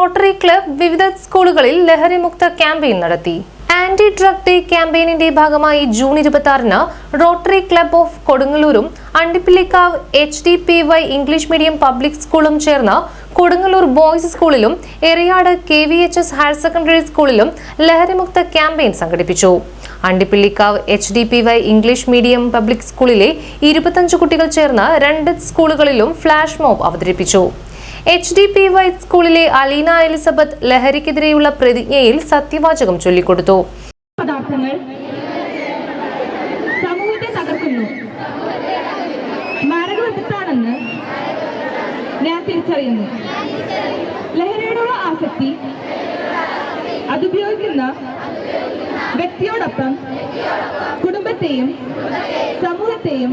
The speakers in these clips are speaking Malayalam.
റോട്ടറി ക്ലബ് വിവിധ സ്കൂളുകളിൽ ലഹരിമുക്ത ക്യാമ്പയിൻ നടത്തി. ആന്റി ഡ്രഗ് ഡേ ക്യാമ്പയിനിന്റെ ഭാഗമായി ജൂൺ ഇരുപത്തി ആറിന് Rotary club of കൊടുങ്ങല്ലൂരും Andipillikavu H D P Y English medium public സ്കൂളും ചേർന്ന് കൊടുങ്ങല്ലൂർ ബോയ്സ് സ്കൂളിലും Eriyad K V H S higher secondary സ്കൂളിലും ലഹരിമുക്ത ക്യാമ്പയിൻ സംഘടിപ്പിച്ചു. Andipillikavu H D P Y English medium public സ്കൂളിലെ ഇരുപത്തഞ്ച് കുട്ടികൾ ചേർന്ന് രണ്ട് സ്കൂളുകളിലും ഫ്ലാഷ് മോബ് അവതരിപ്പിച്ചു. എച്ച് ഡി പി വൈ സ്കൂളിലെ അലീന എലിസബത്ത് ലഹരിക്കെതിരെയുള്ള പ്രതിജ്ഞയിൽ സത്യവാചകം ചൊല്ലിക്കൊടുത്തു. പദാർത്ഥങ്ങൾ സമൂഹത്തെ തകർക്കുന്നു. ഞാൻ തിരിച്ചറിയുന്നു. ആസക്തി അതുപയോഗിക്കുന്ന വ്യക്തിയോടൊപ്പം കുടുംബത്തെയും സമൂഹത്തെയും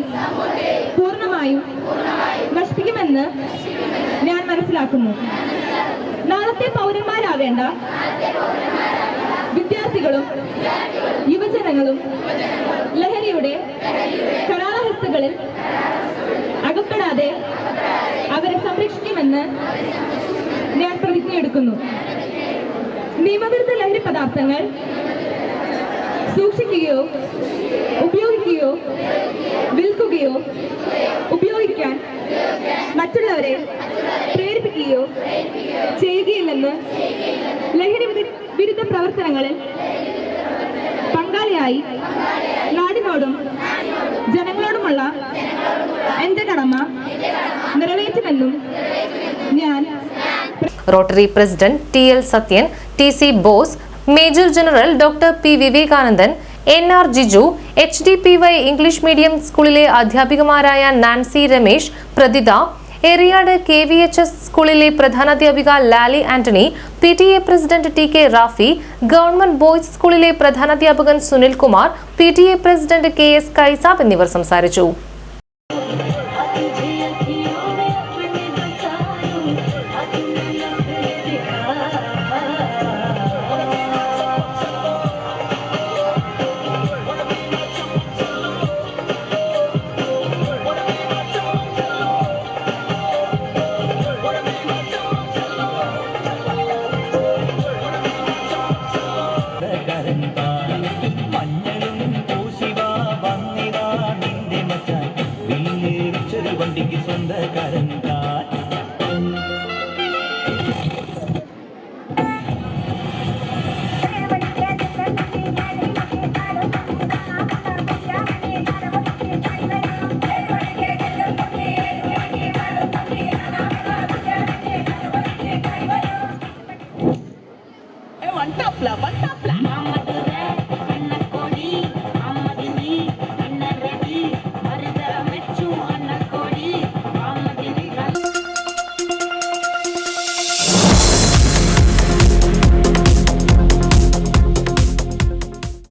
പൂർണമായും നശിപ്പിക്കുമെന്ന് ഞാൻ മനസ്സിലാക്കുന്നു. നാളത്തെ പൗരന്മാരാവേണ്ട വിദ്യാർത്ഥികളും യുവജനങ്ങളും ലഹരിയുടെ കലാഹസ്തുകളിൽ അകപ്പെടാതെ അവരെ സംരക്ഷിക്കുമെന്ന് ഞാൻ പ്രതിജ്ഞയെടുക്കുന്നു നിയമവിരുദ്ധ ലഹരി പദാർത്ഥങ്ങൾ സൂക്ഷിക്കുകയോ ഉപയോഗിക്കുകയോ വിൽക്കുകയോ ഉപയോഗിക്കാൻ മറ്റുള്ളവരെ പ്രേരിപ്പിക്കുകയോ ചെയ്യുകയില്ലെന്ന് ലഹരി വിരുദ്ധ പ്രവർത്തനങ്ങളിൽ പങ്കാളിയായി നാടിനോടും ജനങ്ങളോടുമുള്ള എന്റെ കടമ നിറവേറ്റുമെന്നും ഞാൻ Rotary president T L Sathyan T C Bose major general doctor P Vivekanandan N R Jiju H D P Y English medium സ്കൂളിലെ അധ്യാപികമാരായ Nancy Ramesh Prathitha Eriyad K V H S സ്കൂളിലെ പ്രധാനാധ്യാപിക Lali Antony P T A president T K Rafi government boys സ്കൂളിലെ പ്രധാനാധ്യാപകൻ Sunil Kumar P T A president K S Kaisab എന്നിവർ സംസാരിച്ചു. one top love, one top love.